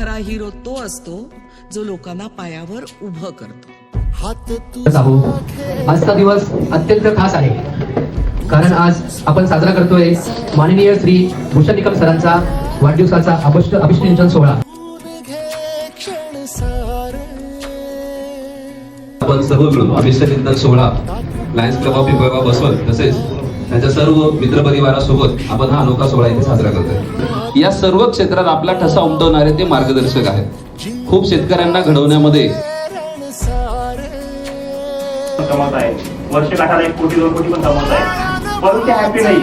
खरा हिरो तो असतो जो लोकांना पायावर उभं करतो. आजचा दिवस अत्यंत खास आहे. कारण आज आपण साजरा करतोय माननीय श्री भूषण निकम सरांचा वाढदिवसाचा अभिष्ट अभिष्टिंचन सोहळा. आपण सर्व मिळून अभिषेक सोहळा लायन्स क्लब ऑफ बसवत तसेच त्यांच्या सर्व मित्रपरिवारासोबत आपण हा अनोखा सोहळा इथे साजरा करतोय. या सर्व क्षेत्रात आपला ठसा उमटवणारे ते मार्गदर्शक आहेत. खूप शेतकऱ्यांना घडवण्यामध्ये कमवत आहे. वर्ष काठाला एक कोटी दोन कोटी पण कमवत आहे. परंतु ते हॅपी नाही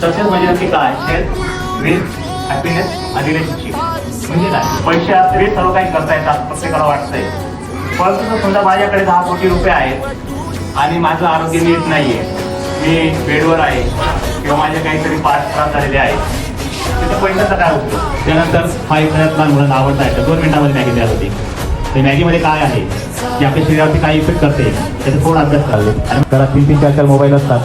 सक्सेस म्हणजे नक्की काय? हेल्थ विथ हॅपीनेस आणि रिलेशनशिप म्हणजे काय? पैसे असले सर्व काही करता येतात प्रत्येकाला वाटतंय. परंतु जर समजा माझ्याकडे दहा कोटी रुपये आहेत आणि माझं आरोग्य नीट नाहीये मी बेडवर आहे किंवा माझे काहीतरी पाच त्रास झालेले आहेत. तिथं पैशाचा काय उपयोग त्यानंतर हा एक सगळ्यात लहान मुलांना आवडता आहे दोन मिनिटांमध्ये मॅगी तयार होती. ते मॅगीमध्ये काय आहे? की आपल्या शरीरावरती काय इफेक्ट करते? त्याचा थोडा अभ्यास करावे आणि घरात तीन तीन चार चार मोबाईल असतात.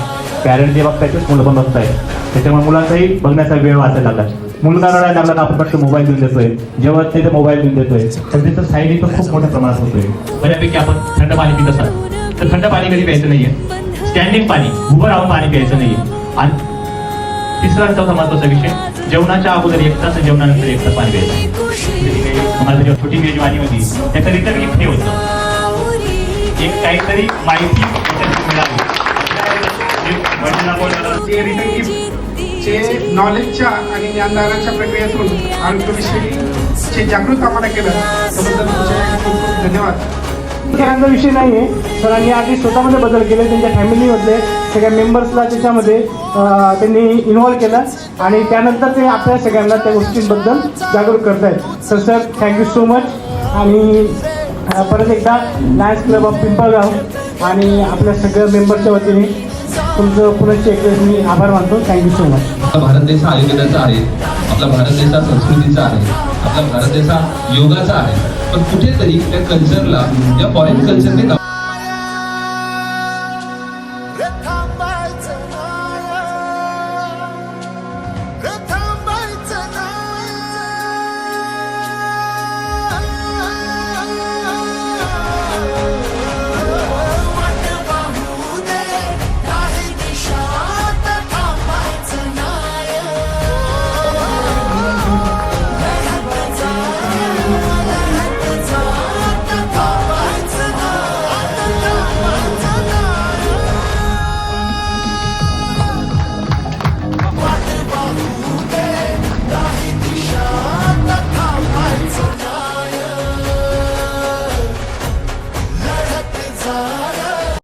पॅरेंट जे बघतायत तेच मुलं पण बघतायत. त्याच्यामुळे मुलांचाही बघण्याचा वेळ वाचायला लागला. मुलगा रडायला लागला तर आपण फक्त मोबाईल देऊन देतोय. जेव्हा ते मोबाईल देऊन देतोय. तर त्याचं साईड इफेक्ट खूप मोठ्या प्रमाणात होतोय. बऱ्यापैकी आपण थंड पाणी पित असाल. तर थंड पाणी कधी प्यायचं नाहीये? स्टँडिंग पाणी. उभं राहून पाणी प्यायचं नाही आणि तिसरा आणि चौथा महत्त्वाचा विषय जेवणाच्या अगोदर एक तास जेवणानंतर एक तास पाणी प्यायचं. जशी जेव्हा छोटी मेजवानी होती त्याचं रिटर्न गिफ्ट हे होतं. एक काहीतरी माहिती मिळाली. रिटर्न गिफ्टचे नॉलेजच्या आणि ज्ञानदानाच्या प्रक्रियेतून आरोग्यविषयीचे जागृत आम्हाला केलं त्याबद्दल तुमचे खूप खूप धन्यवाद. खेळांचा विषय नाही आहे सरांनी आधी स्वतःमध्ये बदल केले त्यांच्या फॅमिलीमधले सगळ्या मेंबर्सला त्याच्यामध्ये त्यांनी इन्व्हॉल्व केलं. आणि त्यानंतर ते आपल्या सगळ्यांना त्या गोष्टींबद्दल जागरूक करतायत. तर सर थँक्यू सो मच आणि परत एकदा लायन्स क्लब ऑफ पिंपळगाव आणि आपल्या सगळ्या मेंबरच्या वतीने तुमचं पुनश्च एकदा मी आभार मानतो. थँक्यू सो मच भारत देश हा आहे. आपला भारत देश हा संस्कृतीचा आहे आपला भारत देश हा योगाचा आहे पण कुठेतरी त्या कल्चरला या फॉरेन कल्चरने